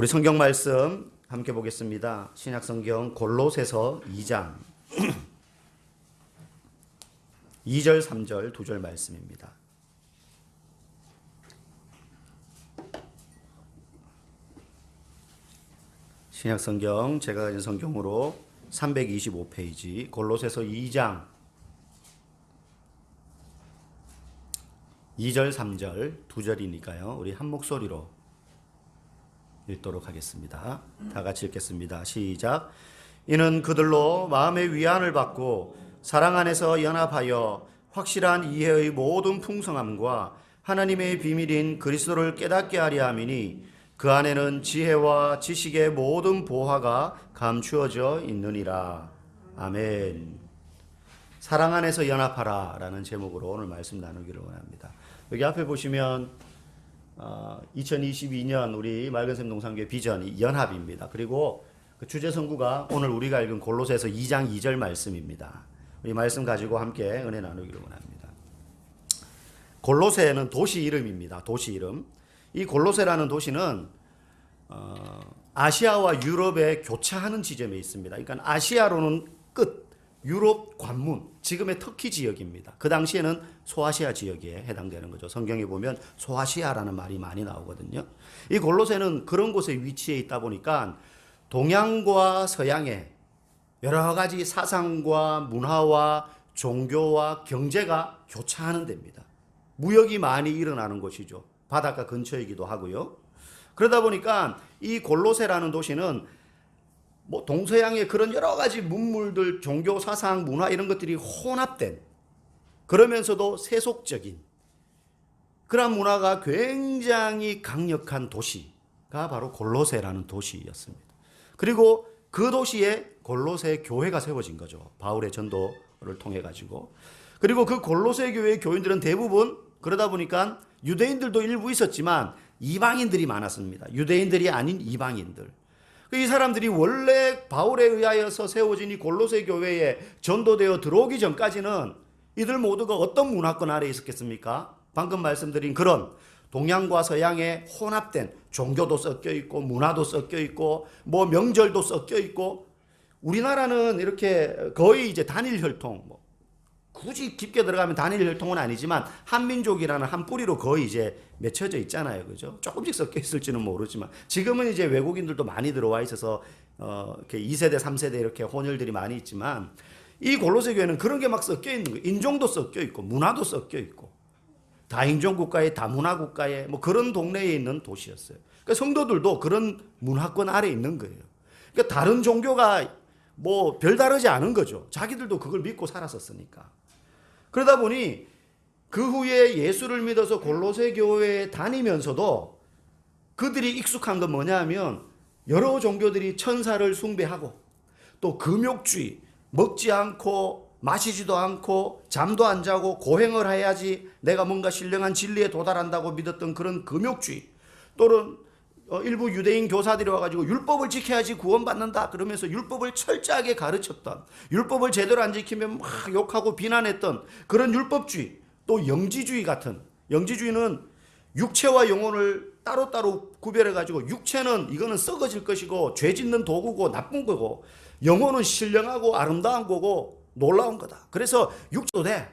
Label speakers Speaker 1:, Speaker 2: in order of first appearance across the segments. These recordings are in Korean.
Speaker 1: 우리 성경 말씀 함께 보겠습니다. 신약 성경 골로새서 2장 2절 3절 두절 말씀입니다. 신약 성경 제가 가진 성경으로 325페이지 골로새서 2장 2절 3절 두 절이니까요. 우리 한 목소리로 읽도록 하겠습니다. 다 같이 읽겠습니다. 시작. 이는 그들로 마음의 위안을 받고 사랑 안에서 연합하여 확실한 이해의 모든 풍성함과 하나님의 비밀인 그리스도를 깨닫게 하려 함이니 그 안에는 지혜와 지식의 모든 보화가 감추어져 있느니라. 아멘. 사랑 안에서 연합하라 라는 제목으로 오늘 말씀 나누기를 원합니다. 여기 앞에 보시면 어, 2022년 우리 맑은샘 농산교회 비전이 연합입니다. 그리고 그 주제 성구가 오늘 우리가 읽은 골로새서 2장 2절 말씀입니다. 이 말씀 가지고 함께 은혜 나누기를 원합니다. 골로새는 도시 이름입니다. 도시 이름. 이 골로새라는 도시는 어, 아시아와 유럽의 교차하는 지점에 있습니다. 그러니까 아시아로는 끝, 유럽 관문, 지금의 터키 지역입니다. 그 당시에는 소아시아 지역에 해당되는 거죠. 성경에 보면 소아시아라는 말이 많이 나오거든요. 이 골로새는 그런 곳에 위치해 있다 보니까 동양과 서양의 여러 가지 사상과 문화와 종교와 경제가 교차하는 데입니다. 무역이 많이 일어나는 곳이죠. 바닷가 근처이기도 하고요. 그러다 보니까 이 골로새라는 도시는 뭐 동서양의 그런 여러 가지 문물들, 종교, 사상, 문화 이런 것들이 혼합된 그러면서도 세속적인 그런 문화가 굉장히 강력한 도시가 바로 골로새라는 도시였습니다. 그리고 그 도시에 골로새 교회가 세워진 거죠. 바울의 전도를 통해 가지고. 그리고 그 골로새 교회의 교인들은 대부분 그러다 보니까 유대인들도 일부 있었지만 이방인들이 많았습니다. 유대인들이 아닌 이방인들. 이 사람들이 원래 바울에 의하여서 세워진 이 골로새 교회에 전도되어 들어오기 전까지는 이들 모두가 어떤 문화권 아래 있었겠습니까? 방금 말씀드린 그런 동양과 서양의 혼합된 종교도 섞여 있고 문화도 섞여 있고 뭐 명절도 섞여 있고 우리나라는 이렇게 거의 이제 단일 혈통 뭐 굳이 깊게 들어가면 단일 혈통은 아니지만 한민족이라는 한 뿌리로 거의 이제 맺혀져 있잖아요. 그죠? 조금씩 섞여 있을지는 모르지만 지금은 이제 외국인들도 많이 들어와 있어서 어 이렇게 2세대, 3세대 이렇게 혼혈들이 많이 있지만 이 골로새 교회는 그런 게 막 섞여 있는 거예요. 인종도 섞여 있고 문화도 섞여 있고 다인종 국가에 다문화 국가에 뭐 그런 동네에 있는 도시였어요. 그러니까 성도들도 그런 문화권 아래 있는 거예요. 그러니까 다른 종교가 뭐 별다르지 않은 거죠. 자기들도 그걸 믿고 살았었으니까. 그러다 보니 그 후에 예수를 믿어서 골로새 교회에 다니면서도 그들이 익숙한 건 뭐냐면 여러 종교들이 천사를 숭배하고 또 금욕주의 먹지 않고 마시지도 않고 잠도 안 자고 고행을 해야지 내가 뭔가 신령한 진리에 도달한다고 믿었던 그런 금욕주의 또는 어, 일부 유대인 교사들이 와가지고 율법을 지켜야지 구원받는다 그러면서 율법을 철저하게 가르쳤던 율법을 제대로 안 지키면 막 욕하고 비난했던 그런 율법주의 또 영지주의 같은 영지주의는 육체와 영혼을 따로따로 구별해가지고 육체는 이거는 썩어질 것이고 죄 짓는 도구고 나쁜 거고 영혼은 신령하고 아름다운 거고 놀라운 거다. 그래서 육도 돼.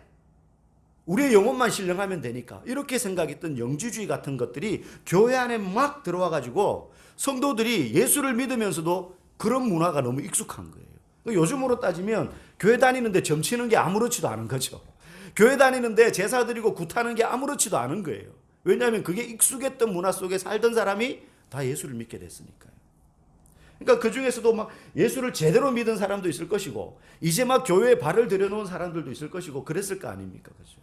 Speaker 1: 우리의 영혼만 신령하면 되니까 이렇게 생각했던 영지주의 같은 것들이 교회 안에 막 들어와 가지고 성도들이 예수를 믿으면서도 그런 문화가 너무 익숙한 거예요. 요즘으로 따지면 교회 다니는데 점치는 게 아무렇지도 않은 거죠. 교회 다니는데 제사 드리고 굿하는 게 아무렇지도 않은 거예요. 왜냐하면 그게 익숙했던 문화 속에 살던 사람이 다 예수를 믿게 됐으니까요. 그러니까 그 중에서도 막 예수를 제대로 믿은 사람도 있을 것이고 이제 막 교회에 발을 들여놓은 사람들도 있을 것이고 그랬을 거 아닙니까, 그죠?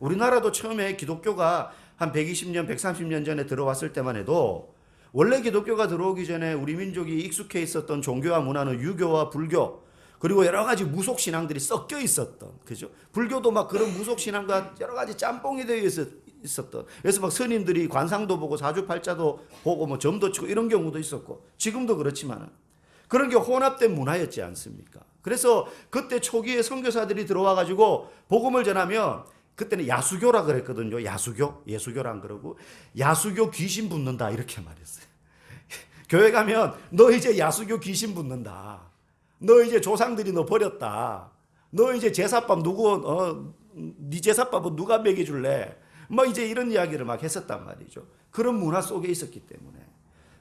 Speaker 1: 우리나라도 처음에 기독교가 한 120년, 130년 전에 들어왔을 때만 해도 원래 기독교가 들어오기 전에 우리 민족이 익숙해 있었던 종교와 문화는 유교와 불교 그리고 여러 가지 무속 신앙들이 섞여 있었던 그죠? 불교도 막 그런 무속 신앙과 여러 가지 짬뽕이 되어 있었, 있었던 그래서 막 스님들이 관상도 보고 사주팔자도 보고 뭐 점도 치고 이런 경우도 있었고 지금도 그렇지만은 그런 게 혼합된 문화였지 않습니까? 그래서 그때 초기에 선교사들이 들어와 가지고 복음을 전하면 그때는 야수교라 그랬거든요. 야수교, 예수교란 그러고 야수교 귀신 붙는다 이렇게 말했어요. 교회 가면 너 이제 야수교 귀신 붙는다. 너 이제 조상들이 너 버렸다. 너 이제 제사밥 누구 어네 제사밥은 누가 먹여 줄래? 뭐 이제 이런 이야기를 막 했었단 말이죠. 그런 문화 속에 있었기 때문에.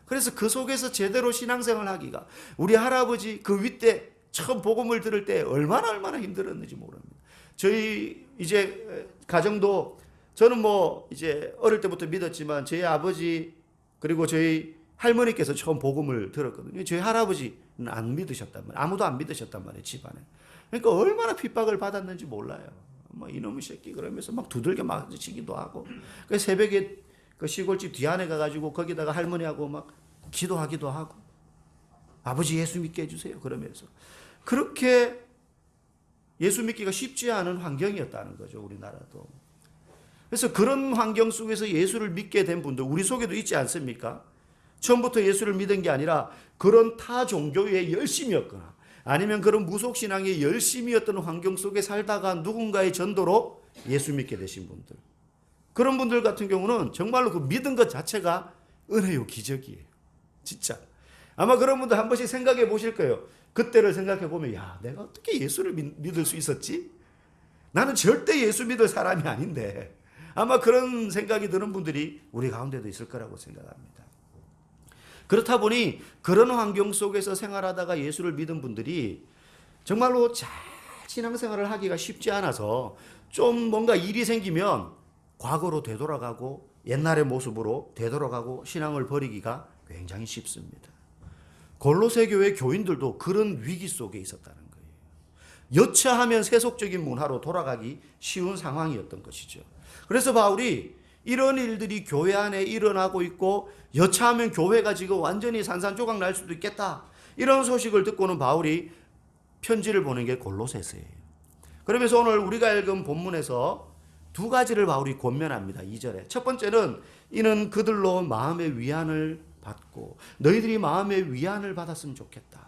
Speaker 1: 그래서 그 속에서 제대로 신앙생활 하기가 우리 할아버지 그 윗대 처음 복음을 들을 때 얼마나 얼마나 힘들었는지 모릅니다. 저희 이제 가정도 저는 뭐 이제 어릴 때부터 믿었지만 저희 아버지 그리고 저희 할머니께서 처음 복음을 들었거든요. 저희 할아버지는 안 믿으셨단 말이에요. 아무도 안 믿으셨단 말이에요, 집안에. 그러니까 얼마나 핍박을 받았는지 몰라요. 뭐 이놈의 새끼 그러면서 막 두들겨 맞으시기도 하고. 그 새벽에 그 시골집 뒤안에 가가지고 거기다가 할머니하고 막 기도하기도 하고. 아버지 예수 믿게 해주세요. 그러면서. 그렇게 예수 믿기가 쉽지 않은 환경이었다는 거죠, 우리나라도. 그래서 그런 환경 속에서 예수를 믿게 된 분들, 우리 속에도 있지 않습니까? 처음부터 예수를 믿은 게 아니라 그런 타 종교에 열심이었거나 아니면 그런 무속신앙에 열심이었던 환경 속에 살다가 누군가의 전도로 예수 믿게 되신 분들. 그런 분들 같은 경우는 정말로 그 믿은 것 자체가 은혜요, 기적이에요. 진짜. 아마 그런 분들 한 번씩 생각해 보실 거예요. 그때를 생각해 보면, 야, 내가 어떻게 예수를 믿, 믿을 수 있었지? 나는 절대 예수 믿을 사람이 아닌데. 아마 그런 생각이 드는 분들이 우리 가운데도 있을 거라고 생각합니다. 그렇다 보니 그런 환경 속에서 생활하다가 예수를 믿은 분들이 정말로 잘 신앙생활을 하기가 쉽지 않아서 좀 뭔가 일이 생기면 과거로 되돌아가고 옛날의 모습으로 되돌아가고 신앙을 버리기가 굉장히 쉽습니다. 골로새 교회 교인들도 그런 위기 속에 있었다는 거예요. 여차하면 세속적인 문화로 돌아가기 쉬운 상황이었던 것이죠. 그래서 바울이 이런 일들이 교회 안에 일어나고 있고 여차하면 교회가 지금 완전히 산산조각 날 수도 있겠다. 이런 소식을 듣고는 바울이 편지를 보낸 게 골로새서예요. 그러면서 오늘 우리가 읽은 본문에서 두 가지를 바울이 권면합니다. 2절에. 첫 번째는 이는 그들로 마음의 위안을 받고 너희들이 마음의 위안을 받았으면 좋겠다.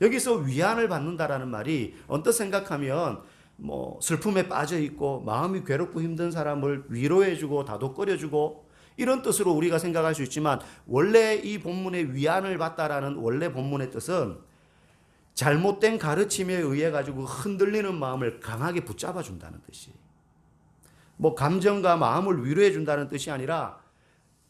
Speaker 1: 여기서 위안을 받는다라는 말이 언뜻 생각하면 뭐 슬픔에 빠져 있고 마음이 괴롭고 힘든 사람을 위로해 주고 다독거려 주고 이런 뜻으로 우리가 생각할 수 있지만 원래 이 본문의 위안을 받다라는 원래 본문의 뜻은 잘못된 가르침에 의해 가지고 흔들리는 마음을 강하게 붙잡아 준다는 뜻이. 뭐 감정과 마음을 위로해 준다는 뜻이 아니라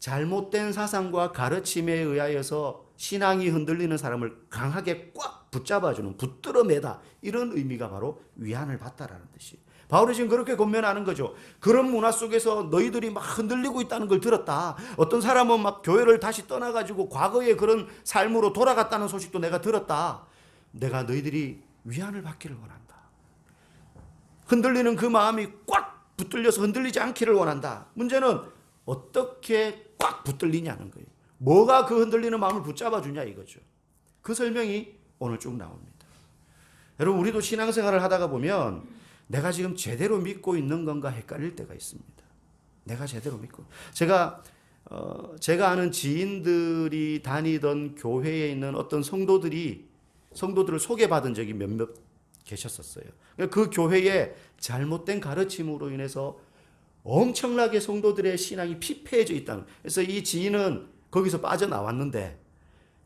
Speaker 1: 잘못된 사상과 가르침에 의하여서 신앙이 흔들리는 사람을 강하게 꽉 붙잡아주는 붙들어 매다 이런 의미가 바로 위안을 받다라는 뜻이. 바울이 지금 그렇게 권면하는 거죠. 그런 문화 속에서 너희들이 막 흔들리고 있다는 걸 들었다. 어떤 사람은 막 교회를 다시 떠나가지고 과거의 그런 삶으로 돌아갔다는 소식도 내가 들었다. 내가 너희들이 위안을 받기를 원한다. 흔들리는 그 마음이 꽉 붙들려서 흔들리지 않기를 원한다. 문제는 어떻게 꽉 붙들리냐는 거예요. 뭐가 그 흔들리는 마음을 붙잡아 주냐 이거죠. 그 설명이 오늘 쭉 나옵니다. 여러분 우리도 신앙생활을 하다가 보면 내가 지금 제대로 믿고 있는 건가 헷갈릴 때가 있습니다. 내가 제대로 믿고 제가 어, 제가 아는 지인들이 다니던 교회에 있는 어떤 성도들이 성도들을 소개받은 적이 몇몇 계셨었어요. 그 교회에 잘못된 가르침으로 인해서 엄청나게 성도들의 신앙이 피폐해져 있다는. 그래서 이 지인은 거기서 빠져나왔는데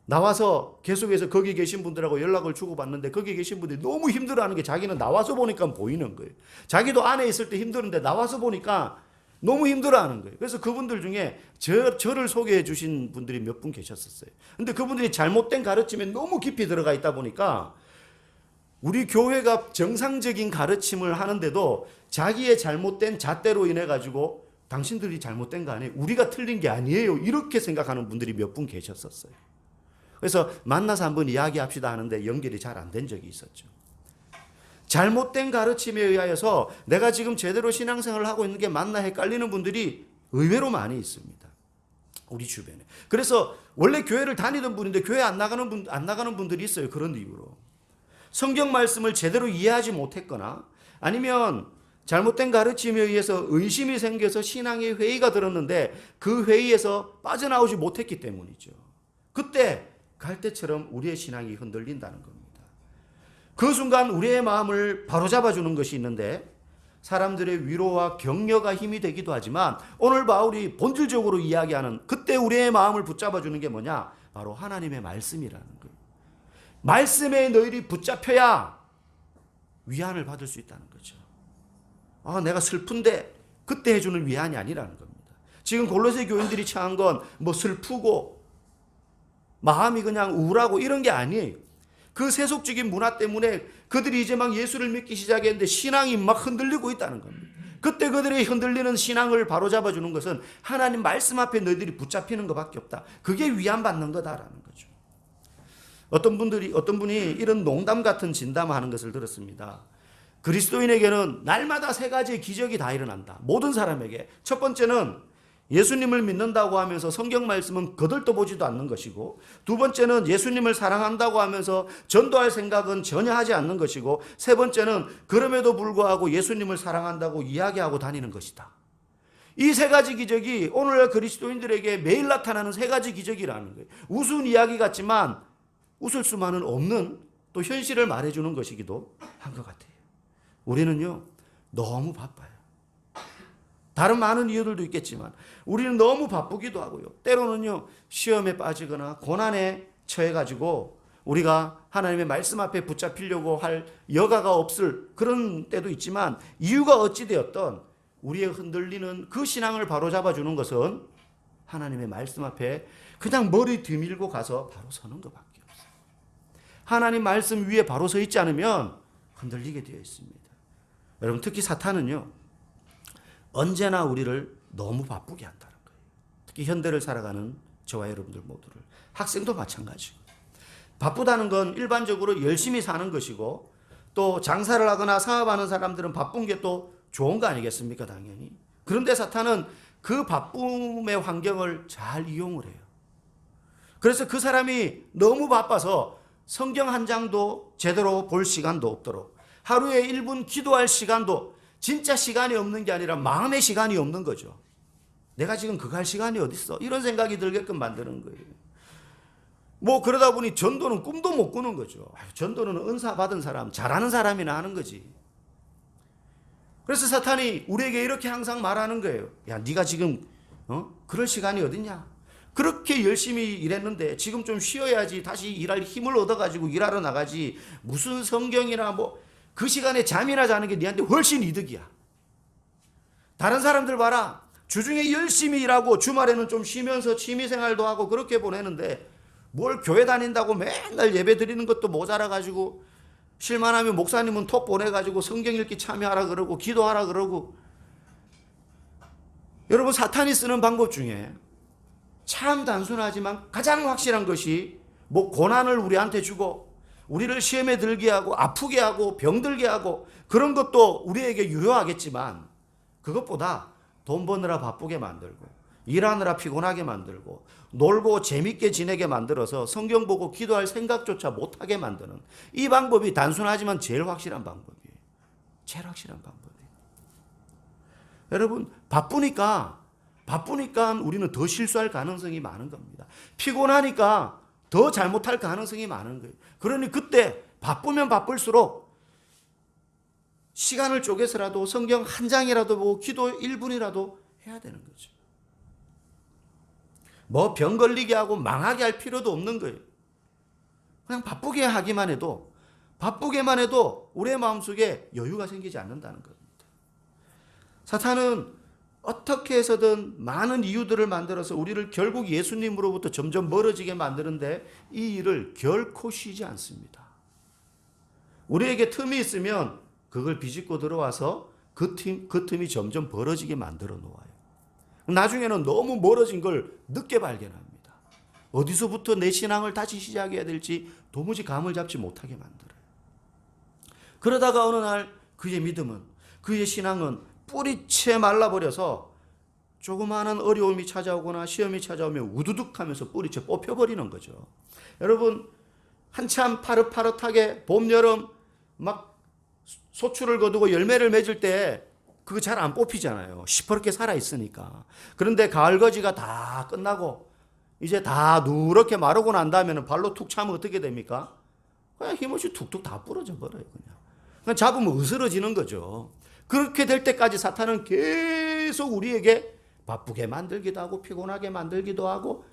Speaker 1: 나와서 계속해서 거기 계신 분들하고 연락을 주고받는데 거기 계신 분들이 너무 힘들어하는 게 자기는 나와서 보니까 보이는 거예요. 자기도 안에 있을 때 힘드는데 나와서 보니까 너무 힘들어하는 거예요. 그래서 그분들 중에 저, 저를 소개해 주신 분들이 몇 분 계셨었어요. 근데 그분들이 잘못된 가르침에 너무 깊이 들어가 있다 보니까 우리 교회가 정상적인 가르침을 하는데도 자기의 잘못된 잣대로 인해 가지고 당신들이 잘못된 거 아니에요. 우리가 틀린 게 아니에요. 이렇게 생각하는 분들이 몇 분 계셨었어요. 그래서 만나서 한번 이야기합시다 하는데 연결이 잘 안 된 적이 있었죠. 잘못된 가르침에 의하여서 내가 지금 제대로 신앙생활을 하고 있는 게 맞나 헷갈리는 분들이 의외로 많이 있습니다. 우리 주변에. 그래서 원래 교회를 다니던 분인데 교회 안 나가는 분, 안 나가는 분들이 있어요. 그런 이유로. 성경 말씀을 제대로 이해하지 못했거나 아니면 잘못된 가르침에 의해서 의심이 생겨서 신앙의 회의가 들었는데 그 회의에서 빠져나오지 못했기 때문이죠. 그때 갈 때처럼 우리의 신앙이 흔들린다는 겁니다. 그 순간 우리의 마음을 바로잡아 주는 것이 있는데 사람들의 위로와 격려가 힘이 되기도 하지만 오늘 바울이 본질적으로 이야기하는 그때 우리의 마음을 붙잡아 주는 게 뭐냐? 바로 하나님의 말씀이라는 거예요. 말씀에 너희들이 붙잡혀야 위안을 받을 수 있다는 거죠. 아, 내가 슬픈데 그때 해주는 위안이 아니라는 겁니다. 지금 골로새 교인들이 처한 건 뭐 슬프고 마음이 그냥 우울하고 이런 게 아니에요. 그 세속적인 문화 때문에 그들이 이제 막 예수를 믿기 시작했는데 신앙이 막 흔들리고 있다는 겁니다. 그때 그들의 흔들리는 신앙을 바로잡아 주는 것은 하나님 말씀 앞에 너희들이 붙잡히는 것밖에 없다. 그게 위안받는 거다라는 거죠. 어떤 분들이 어떤 분이 이런 농담 같은 진담하는 것을 들었습니다. 그리스도인에게는 날마다 세 가지의 기적이 다 일어난다. 모든 사람에게. 첫 번째는 예수님을 믿는다고 하면서 성경 말씀은 거들떠 보지도 않는 것이고 두 번째는 예수님을 사랑한다고 하면서 전도할 생각은 전혀 하지 않는 것이고 세 번째는 그럼에도 불구하고 예수님을 사랑한다고 이야기하고 다니는 것이다. 이 세 가지 기적이 오늘날 그리스도인들에게 매일 나타나는 세 가지 기적이라는 거예요. 우스운 이야기 같지만 웃을 수만은 없는 또 현실을 말해주는 것이기도 한 것 같아요. 우리는요, 너무 바빠요. 다른 많은 이유들도 있겠지만, 우리는 너무 바쁘기도 하고요. 때로는요, 시험에 빠지거나 고난에 처해가지고, 우리가 하나님의 말씀 앞에 붙잡히려고 할 여가가 없을 그런 때도 있지만, 이유가 어찌되었던 우리의 흔들리는 그 신앙을 바로잡아 주는 것은 하나님의 말씀 앞에 그냥 머리 뒤밀고 가서 바로 서는 것밖에. 하나님 말씀 위에 바로 서 있지 않으면 흔들리게 되어 있습니다. 여러분 특히 사탄은요 언제나 우리를 너무 바쁘게 한다는 거예요. 특히 현대를 살아가는 저와 여러분들 모두를 학생도 마찬가지고 바쁘다는 건 일반적으로 열심히 사는 것이고 또 장사를 하거나 사업하는 사람들은 바쁜 게 또 좋은 거 아니겠습니까 당연히 그런데 사탄은 그 바쁨의 환경을 잘 이용을 해요. 그래서 그 사람이 너무 바빠서 성경 한 장도 제대로 볼 시간도 없도록 하루에 1분 기도할 시간도 진짜 시간이 없는 게 아니라 마음의 시간이 없는 거죠. 내가 지금 그거 할 시간이 어딨어? 이런 생각이 들게끔 만드는 거예요. 뭐 그러다 보니 전도는 꿈도 못 꾸는 거죠. 전도는 은사 받은 사람, 잘하는 사람이나 하는 거지. 그래서 사탄이 우리에게 이렇게 항상 말하는 거예요. 야, 네가 지금 어? 그럴 시간이 어딨냐? 그렇게 열심히 일했는데 지금 좀 쉬어야지 다시 일할 힘을 얻어가지고 일하러 나가지 무슨 성경이나 뭐 그 시간에 잠이나 자는 게 네한테 훨씬 이득이야. 다른 사람들 봐라. 주중에 열심히 일하고 주말에는 좀 쉬면서 취미생활도 하고 그렇게 보내는데 뭘 교회 다닌다고 맨날 예배 드리는 것도 모자라 가지고 실만하면 목사님은 톡 보내가지고 성경 읽기 참여하라 그러고 기도하라 그러고 여러분 사탄이 쓰는 방법 중에 참 단순하지만 가장 확실한 것이 뭐 고난을 우리한테 주고 우리를 시험에 들게 하고 아프게 하고 병들게 하고 그런 것도 우리에게 유효하겠지만 그것보다 돈 버느라 바쁘게 만들고 일하느라 피곤하게 만들고 놀고 재밌게 지내게 만들어서 성경 보고 기도할 생각조차 못하게 만드는 이 방법이 단순하지만 제일 확실한 방법이에요. 제일 확실한 방법이에요. 여러분 바쁘니까 바쁘니까 우리는 더 실수할 가능성이 많은 겁니다. 피곤하니까 더 잘못할 가능성이 많은 거예요. 그러니 그때 바쁘면 바쁠수록 시간을 쪼개서라도 성경 한 장이라도 보고 기도 1분이라도 해야 되는 거죠. 뭐 병 걸리게 하고 망하게 할 필요도 없는 거예요. 그냥 바쁘게 하기만 해도 바쁘게만 해도 우리의 마음속에 여유가 생기지 않는다는 겁니다. 사탄은 어떻게 해서든 많은 이유들을 만들어서 우리를 결국 예수님으로부터 점점 멀어지게 만드는데 이 일을 결코 쉬지 않습니다. 우리에게 틈이 있으면 그걸 비집고 들어와서 그, 틈, 그 틈이 점점 벌어지게 만들어 놓아요. 나중에는 너무 멀어진 걸 늦게 발견합니다. 어디서부터 내 신앙을 다시 시작해야 될지 도무지 감을 잡지 못하게 만들어요. 그러다가 어느 날 그의 믿음은, 그의 신앙은 뿌리채 말라버려서 조그마한 어려움이 찾아오거나 시험이 찾아오면 우두둑 하면서 뿌리채 뽑혀버리는 거죠. 여러분, 한참 파릇파릇하게 봄, 여름 막 소출을 거두고 열매를 맺을 때 그거 잘 안 뽑히잖아요. 시퍼렇게 살아있으니까. 그런데 가을 거지가 다 끝나고 이제 다 누렇게 마르고 난 다음에는 발로 툭 차면 어떻게 됩니까? 그냥 힘없이 툭툭 다 부러져 버려요. 그냥. 그냥 잡으면 으스러지는 거죠. 그렇게 될 때까지 사탄은 계속 우리에게 바쁘게 만들기도 하고 피곤하게 만들기도 하고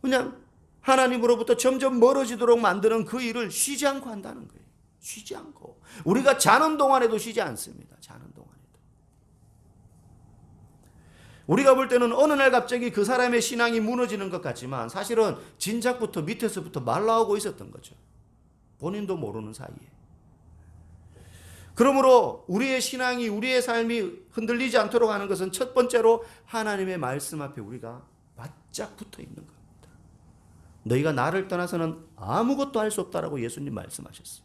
Speaker 1: 그냥 하나님으로부터 점점 멀어지도록 만드는 그 일을 쉬지 않고 한다는 거예요. 쉬지 않고. 우리가 자는 동안에도 쉬지 않습니다. 자는 동안에도. 우리가 볼 때는 어느 날 갑자기 그 사람의 신앙이 무너지는 것 같지만 사실은 진작부터 밑에서부터 말라오고 있었던 거죠. 본인도 모르는 사이에. 그러므로 우리의 신앙이 우리의 삶이 흔들리지 않도록 하는 것은 첫 번째로 하나님의 말씀 앞에 우리가 바짝 붙어 있는 겁니다. 너희가 나를 떠나서는 아무것도 할 수 없다라고 예수님 말씀하셨어요.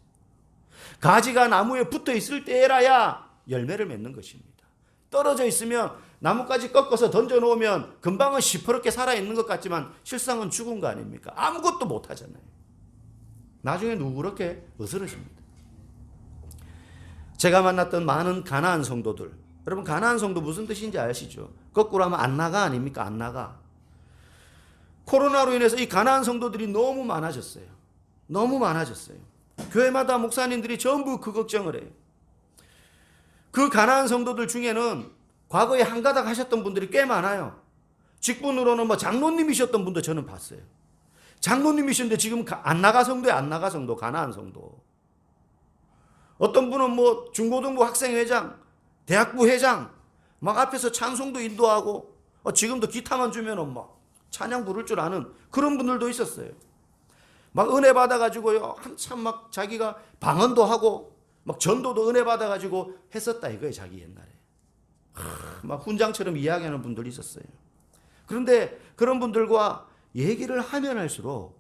Speaker 1: 가지가 나무에 붙어 있을 때라야 열매를 맺는 것입니다. 떨어져 있으면 나뭇가지 꺾어서 던져 놓으면 금방은 시퍼렇게 살아 있는 것 같지만 실상은 죽은 거 아닙니까? 아무것도 못 하잖아요. 나중에 누렇게 으스러집니다. 제가 만났던 많은 가나안 성도들. 여러분 가나안 성도 무슨 뜻인지 아시죠? 거꾸로 하면 안 나가 아닙니까? 안 나가. 코로나로 인해서 이 가나안 성도들이 너무 많아졌어요. 너무 많아졌어요. 교회마다 목사님들이 전부 그 걱정을 해요. 그 가나안 성도들 중에는 과거에 한 가닥 하셨던 분들이 꽤 많아요. 직분으로는 뭐 장로님이셨던 분도 저는 봤어요. 장로님이셨는데 지금 안 나가 성도에 안 나가 성도, 가나안 성도. 어떤 분은 뭐 중고등부 학생회장, 대학부 회장, 막 앞에서 찬송도 인도하고 어, 지금도 기타만 주면은 막 찬양 부를 줄 아는 그런 분들도 있었어요. 막 은혜 받아가지고요 한참 막 자기가 방언도 하고 막 전도도 은혜 받아가지고 했었다 이거예요 자기 옛날에. 하, 막 훈장처럼 이야기하는 분들이 있었어요. 그런데 그런 분들과 얘기를 하면 할수록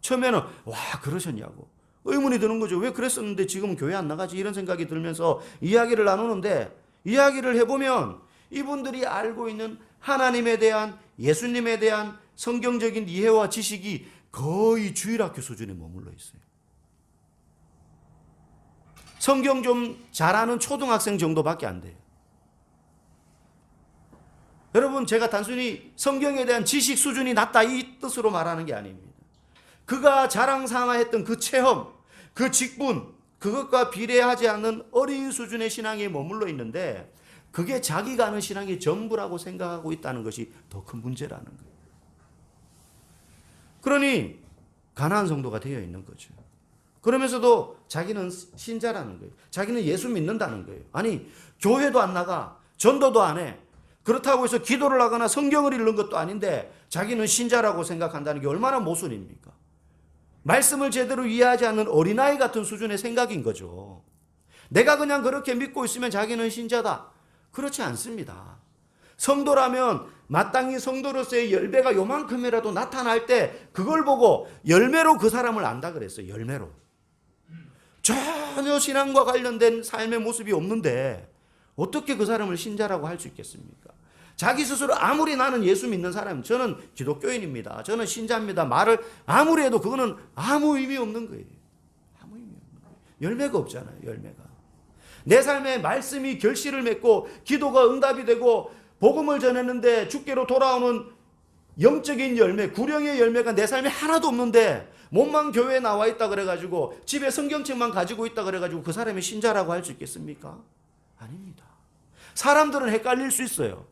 Speaker 1: 처음에는 와 그러셨냐고 의문이 드는 거죠. 왜 그랬었는데 지금 교회 안 나가지? 이런 생각이 들면서 이야기를 나누는데 이야기를 해보면 이분들이 알고 있는 하나님에 대한 예수님에 대한 성경적인 이해와 지식이 거의 주일학교 수준에 머물러 있어요. 성경 좀 잘하는 초등학생 정도밖에 안 돼요. 여러분, 제가 단순히 성경에 대한 지식 수준이 낮다 이 뜻으로 말하는 게 아닙니다. 그가 자랑삼아했던 그 체험, 그 직분, 그것과 비례하지 않는 어린 수준의 신앙에 머물러 있는데 그게 자기가 아는 신앙이 전부라고 생각하고 있다는 것이 더 큰 문제라는 거예요. 그러니 가난한 성도가 되어 있는 거죠. 그러면서도 자기는 신자라는 거예요. 자기는 예수 믿는다는 거예요. 아니, 교회도 안 나가, 전도도 안 해. 그렇다고 해서 기도를 하거나 성경을 읽는 것도 아닌데 자기는 신자라고 생각한다는 게 얼마나 모순입니까? 말씀을 제대로 이해하지 않는 어린아이 같은 수준의 생각인 거죠. 내가 그냥 그렇게 믿고 있으면 자기는 신자다. 그렇지 않습니다. 성도라면 마땅히 성도로서의 열매가 요만큼이라도 나타날 때 그걸 보고 열매로 그 사람을 안다 그랬어요. 열매로. 전혀 신앙과 관련된 삶의 모습이 없는데 어떻게 그 사람을 신자라고 할 수 있겠습니까? 자기 스스로 아무리 나는 예수 믿는 사람, 저는 기독교인입니다. 저는 신자입니다. 말을 아무리 해도 그거는 아무 의미 없는 거예요. 아무 의미 없는 거예요. 열매가 없잖아요. 열매가. 내 삶에 말씀이 결실을 맺고 기도가 응답이 되고 복음을 전했는데 죽게로 돌아오는 영적인 열매, 구령의 열매가 내 삶에 하나도 없는데 몸만 교회에 나와 있다 그래가지고 집에 성경책만 가지고 있다 그래가지고 그 사람이 신자라고 할 수 있겠습니까? 아닙니다. 사람들은 헷갈릴 수 있어요.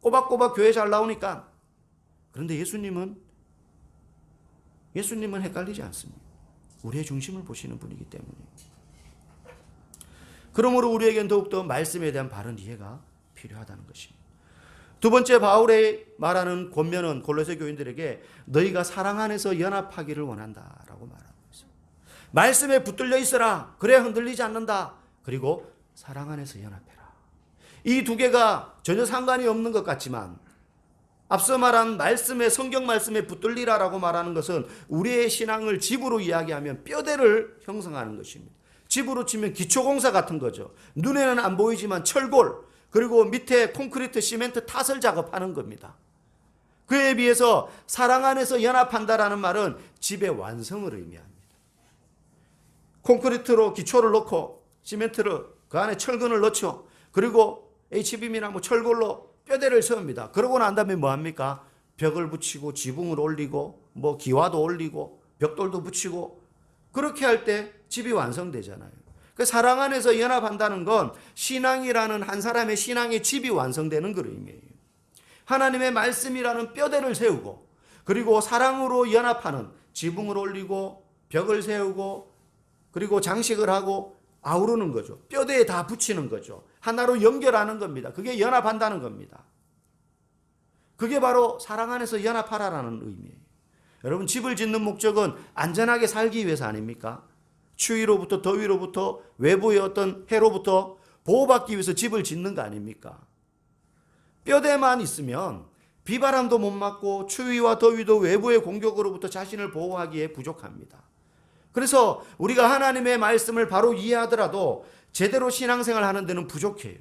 Speaker 1: 꼬박꼬박 교회 잘 나오니까. 그런데 예수님은 예수님은 헷갈리지 않습니다. 우리의 중심을 보시는 분이기 때문에. 그러므로 우리에겐 더욱더 말씀에 대한 바른 이해가 필요하다는 것입니다. 두 번째 바울의 말하는 권면은 골로새 교인들에게 너희가 사랑 안에서 연합하기를 원한다라고 말하고 있습니다. 말씀에 붙들려 있어라. 그래야 흔들리지 않는다. 그리고 사랑 안에서 연합해라. 이 두 개가 전혀 상관이 없는 것 같지만 앞서 말한 말씀에 성경 말씀에 붙들리라라고 말하는 것은 우리의 신앙을 집으로 이야기하면 뼈대를 형성하는 것입니다. 집으로 치면 기초공사 같은 거죠. 눈에는 안 보이지만 철골 그리고 밑에 콘크리트 시멘트 탓을 작업하는 겁니다. 그에 비해서 사랑 안에서 연합한다라는 말은 집의 완성을 의미합니다. 콘크리트로 기초를 넣고 시멘트를 그 안에 철근을 넣죠. 그리고 HBM이나 뭐 철골로 뼈대를 세웁니다. 그러고 난 다음에 뭐 합니까? 벽을 붙이고 지붕을 올리고 뭐 기와도 올리고 벽돌도 붙이고 그렇게 할 때 집이 완성되잖아요. 그 사랑 안에서 연합한다는 건 신앙이라는 한 사람의 신앙의 집이 완성되는 의미예요. 하나님의 말씀이라는 뼈대를 세우고 그리고 사랑으로 연합하는 지붕을 올리고 벽을 세우고 그리고 장식을 하고 아우르는 거죠. 뼈대에 다 붙이는 거죠. 하나로 연결하는 겁니다. 그게 연합한다는 겁니다. 그게 바로 사랑 안에서 연합하라라는 의미예요. 여러분 집을 짓는 목적은 안전하게 살기 위해서 아닙니까? 추위로부터 더위로부터 외부의 어떤 해로부터 보호받기 위해서 집을 짓는 거 아닙니까? 뼈대만 있으면 비바람도 못 맞고 추위와 더위도 외부의 공격으로부터 자신을 보호하기에 부족합니다. 그래서 우리가 하나님의 말씀을 바로 이해하더라도 제대로 신앙생활 하는 데는 부족해요.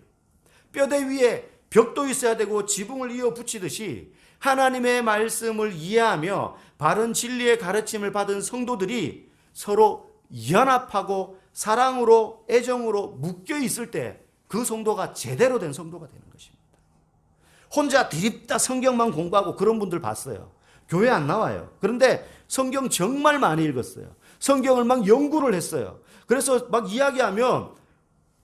Speaker 1: 뼈대 위에 벽도 있어야 되고 지붕을 이어 붙이듯이 하나님의 말씀을 이해하며 바른 진리의 가르침을 받은 성도들이 서로 연합하고 사랑으로 애정으로 묶여 있을 때 그 성도가 제대로 된 성도가 되는 것입니다. 혼자 드립다 성경만 공부하고 그런 분들 봤어요. 교회 안 나와요. 그런데 성경 정말 많이 읽었어요. 성경을 막 연구를 했어요. 그래서 막 이야기하면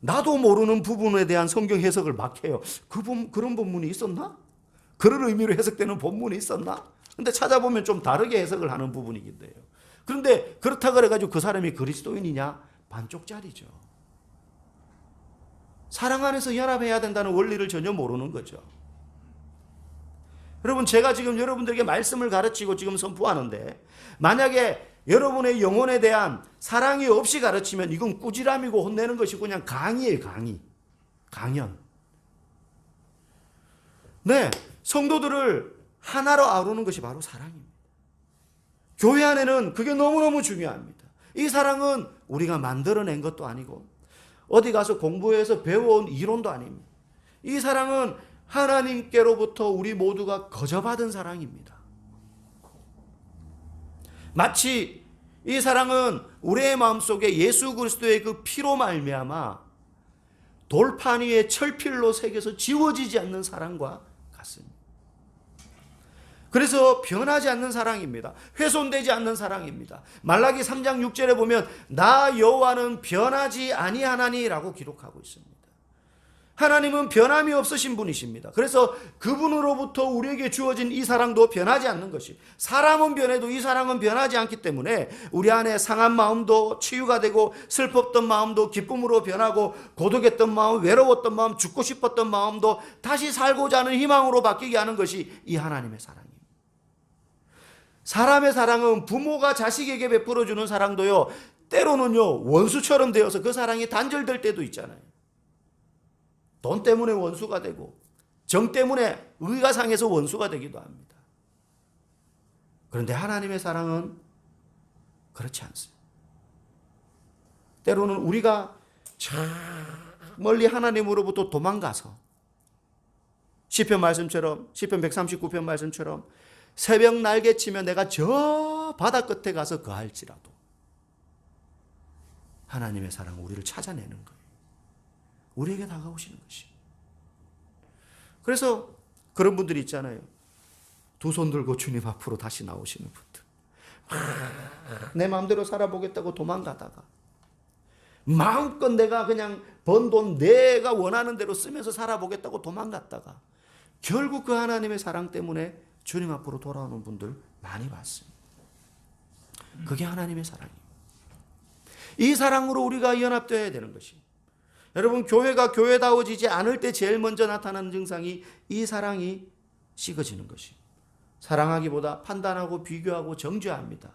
Speaker 1: 나도 모르는 부분에 대한 성경 해석을 막 해요. 그 본, 그런 본문이 있었나? 그런 의미로 해석되는 본문이 있었나? 근데 찾아보면 좀 다르게 해석을 하는 부분이긴 해요. 그런데 그렇다 그래가지고 그 사람이 그리스도인이냐? 반쪽짜리죠. 사랑 안에서 연합해야 된다는 원리를 전혀 모르는 거죠. 여러분, 제가 지금 여러분들에게 말씀을 가르치고 지금 선포하는데, 만약에 여러분의 영혼에 대한 사랑이 없이 가르치면 이건 꾸지람이고 혼내는 것이 그냥 강의예요, 강의. 강연. 네, 성도들을 하나로 아우르는 것이 바로 사랑입니다. 교회 안에는 그게 너무너무 중요합니다. 이 사랑은 우리가 만들어낸 것도 아니고, 어디 가서 공부해서 배워온 이론도 아닙니다. 이 사랑은 하나님께로부터 우리 모두가 거저받은 사랑입니다. 마치 이 사랑은 우리의 마음속에 예수 그리스도의 그 피로 말미암아 돌판 위에 철필로 새겨서 지워지지 않는 사랑과 같습니다. 그래서 변하지 않는 사랑입니다. 훼손되지 않는 사랑입니다. 말라기 3장 6절에 보면 나 여호와는 변하지 아니하나니라고 기록하고 있습니다. 하나님은 변함이 없으신 분이십니다. 그래서 그분으로부터 우리에게 주어진 이 사랑도 변하지 않는 것이 사람은 변해도 이 사랑은 변하지 않기 때문에 우리 안에 상한 마음도 치유가 되고 슬펐던 마음도 기쁨으로 변하고 고독했던 마음, 외로웠던 마음, 죽고 싶었던 마음도 다시 살고자 하는 희망으로 바뀌게 하는 것이 이 하나님의 사랑입니다. 사람의 사랑은 부모가 자식에게 베풀어 주는 사랑도요. 때로는요. 원수처럼 되어서 그 사랑이 단절될 때도 있잖아요. 돈 때문에 원수가 되고 정 때문에 의가 상해서 원수가 되기도 합니다. 그런데 하나님의 사랑은 그렇지 않습니다. 때로는 우리가 저 멀리 하나님으로부터 도망가서 시편 말씀처럼 시편 139편 말씀처럼 새벽 날개 치며 내가 저 바다 끝에 가서 거할지라도 하나님의 사랑은 우리를 찾아내는 거예요. 우리에게 다가오시는 것이. 그래서 그런 분들이 있잖아요. 두 손 들고 주님 앞으로 다시 나오시는 분들. 내 마음대로 살아보겠다고 도망가다가 마음껏 내가 그냥 번 돈 내가 원하는 대로 쓰면서 살아보겠다고 도망갔다가 결국 그 하나님의 사랑 때문에 주님 앞으로 돌아오는 분들 많이 봤습니다. 그게 하나님의 사랑입니다. 이 사랑으로 우리가 연합되어야 되는 것입니다. 여러분 교회가 교회다워지지 않을 때 제일 먼저 나타나는 증상이 이 사랑이 식어지는 것이. 사랑하기보다 판단하고 비교하고 정죄합니다.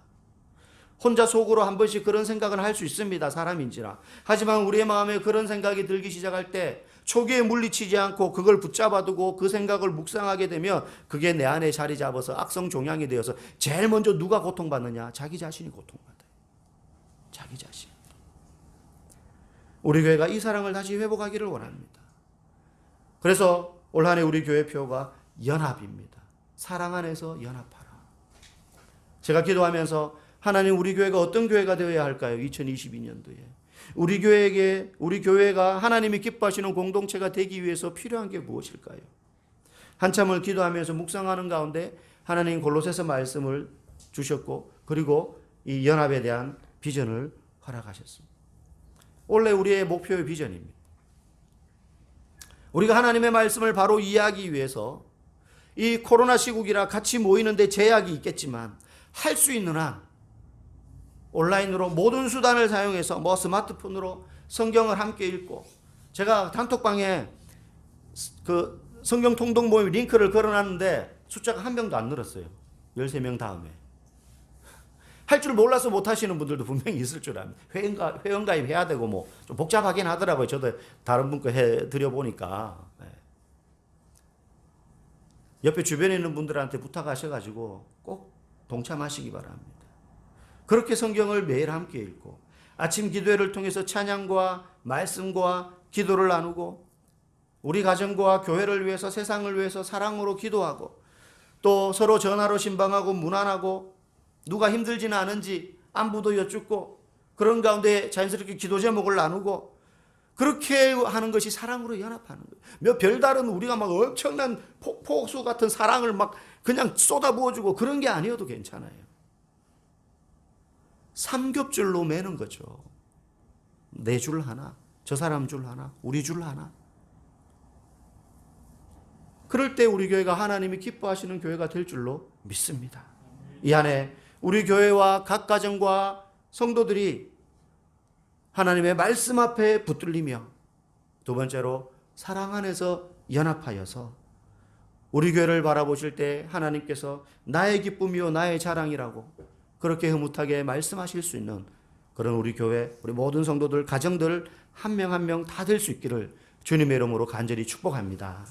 Speaker 1: 혼자 속으로 한 번씩 그런 생각을 할 수 있습니다. 사람인지라. 하지만 우리의 마음에 그런 생각이 들기 시작할 때 초기에 물리치지 않고 그걸 붙잡아두고 그 생각을 묵상하게 되면 그게 내 안에 자리 잡아서 악성 종양이 되어서 제일 먼저 누가 고통받느냐? 자기 자신이 고통받아요. 자기 자신. 우리 교회가 이 사랑을 다시 회복하기를 원합니다. 그래서 올 한해 우리 교회 표가 연합입니다. 사랑 안에서 연합하라. 제가 기도하면서 하나님 우리 교회가 어떤 교회가 되어야 할까요? 2022년도에. 우리 교회에게 우리 교회가 하나님이 기뻐하시는 공동체가 되기 위해서 필요한 게 무엇일까요? 한참을 기도하면서 묵상하는 가운데 하나님 골로새서 말씀을 주셨고 그리고 이 연합에 대한 비전을 허락하셨습니다. 원래 우리의 목표의 비전입니다. 우리가 하나님의 말씀을 바로 이해하기 위해서 이 코로나 시국이라 같이 모이는데 제약이 있겠지만 할 수 있는 한 온라인으로 모든 수단을 사용해서 뭐 스마트폰으로 성경을 함께 읽고 제가 단톡방에 그 성경 통독 모임 링크를 걸어놨는데 숫자가 한 명도 안 늘었어요. 13명 다음에. 할 줄 몰라서 못 하시는 분들도 분명히 있을 줄 압니다. 회원가, 회원가입 해야 되고 뭐 좀 복잡하긴 하더라고요. 저도 다른 분 거 해드려 보니까. 네. 옆에 주변에 있는 분들한테 부탁하셔가지고 꼭 동참하시기 바랍니다. 그렇게 성경을 매일 함께 읽고 아침 기도회를 통해서 찬양과 말씀과 기도를 나누고 우리 가정과 교회를 위해서 세상을 위해서 사랑으로 기도하고 또 서로 전화로 신방하고 문안하고 누가 힘들지는 않은지 안부도 여쭙고 그런 가운데 자연스럽게 기도 제목을 나누고 그렇게 하는 것이 사랑으로 연합하는 거예요. 몇 별다른 우리가 막 엄청난 폭포수 같은 사랑을 막 그냥 쏟아부어주고 그런 게 아니어도 괜찮아요. 삼겹줄로 매는 거죠. 내 줄 하나, 저 사람 줄 하나, 우리 줄 하나. 그럴 때 우리 교회가 하나님이 기뻐하시는 교회가 될 줄로 믿습니다. 이 안에 우리 교회와 각 가정과 성도들이 하나님의 말씀 앞에 붙들리며 두 번째로 사랑 안에서 연합하여서 우리 교회를 바라보실 때 하나님께서 나의 기쁨이요 나의 자랑이라고 그렇게 흐뭇하게 말씀하실 수 있는 그런 우리 교회 우리 모든 성도들 가정들 한 명 한 명 다 될 수 있기를 주님의 이름으로 간절히 축복합니다.